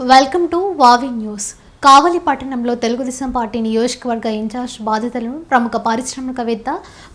Welcome to వావి news కావలి పట్టణంలో Telugu Desam party నియోజకవర్గ ఇన్ఛార్జ్ బాధ్యతలను ప్రముఖ పారిశ్రామికవేత్త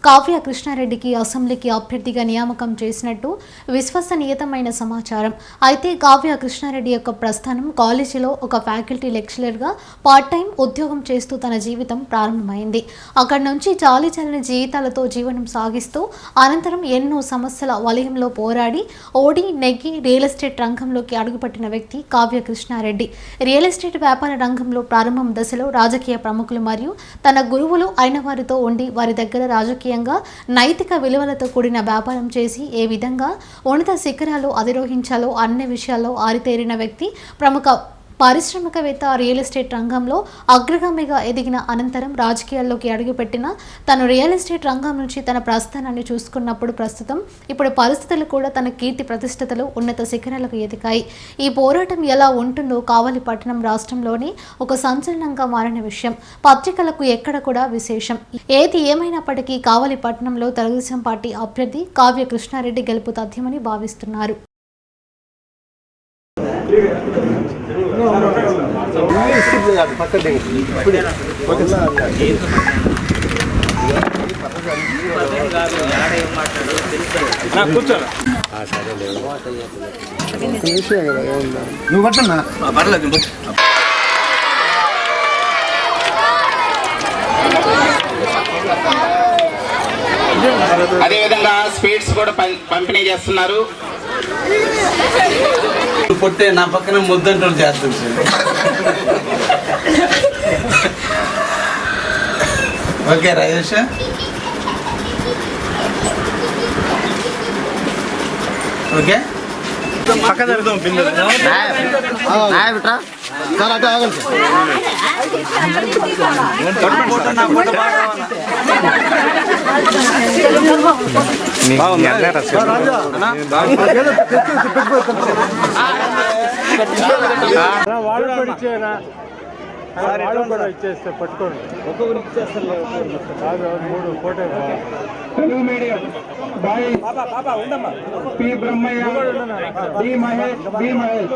కావ్య కృష్ణారెడ్డికి అసెంబ్లీకి అభ్యర్థిగా నియామకం చేసినట్టు విశ్వసనీయతమైన సమాచారం. అయితే కావ్య కృష్ణారెడ్డి యొక్క ప్రస్థానం కాలేజీలో ఒక ఫ్యాకల్టీ లెక్చరర్గా పార్ట్ టైం ఉద్యోగం చేస్తూ తన జీవితం ప్రారంభమైంది. అక్కడి నుంచి చాలి జీవితాలతో జీవనం సాగిస్తూ అనంతరం ఎన్నో సమస్యల వలయంలో పోరాడి ఓడి నెగ్గి రియల్ ఎస్టేట్ రంగంలోకి అడుగుపెట్టిన వ్యక్తి కావ్య కృష్ణారెడ్డి. రియల్ ఎస్టేట్ వ్యాపార రంగం సంఘంలో ప్రారంభం దశలో రాజకీయ ప్రముఖులు మరియు తన గురువులు అయిన వారితో ఉండి వారి దగ్గర రాజకీయంగా నైతిక విలువలతో కూడిన వ్యాపారం చేసి ఏ విధంగా ఉన్నత శిఖరాలు అధిరోహించాలో అన్ని విషయాల్లో ఆరితేరిన వ్యక్తి ప్రముఖ పారిశ్రామికవేత్త రియల్ ఎస్టేట్ రంగంలో అగ్రగామిగా ఎదిగిన అనంతరం రాజకీయాల్లోకి అడుగుపెట్టిన తను రియల్ ఎస్టేట్ రంగం నుంచి తన ప్రస్థానాన్ని చూసుకున్నప్పుడు ప్రస్తుతం ఇప్పుడు పరిస్థితులు కూడా తన కీర్తి ప్రతిష్టతలు ఉన్నత శిఖరాలకు ఎదిగాయి. ఈ పోరాటం ఎలా ఉంటుందో కావలి పట్టణం రాష్ట్రంలోని ఒక సంచలనంగా మారిన విషయం. పత్రికలకు ఎక్కడ కూడా విశేషం. ఏది ఏమైనప్పటికీ కావలి పట్టణంలో తెలుగుదేశం పార్టీ అభ్యర్థి కావ్య కృష్ణారెడ్డి గెలుపు తథ్యమని భావిస్తున్నారు. నువ్వు పట్టన్నా అదేవిధంగా స్వీట్స్ కూడా పంపిణీ చేస్తున్నారు. పొట్టే నా పక్కన ముద్దంటోళ్ళు చేస్తుంది సార్. ఓకే రాజేష్. ఓకే. పక్క జరుగుతాం నా ఫోటో వాళ్ళు కూడా ఇచ్చేనా వాళ్ళు కూడా ఇచ్చేస్తే పట్టుకోండి. ఒక్కొక్కరికి ఇచ్చేస్తారు కాదు మూడు Telugu medium. Boy. P. Brahmayya. D. Mahesh. B Mahesh.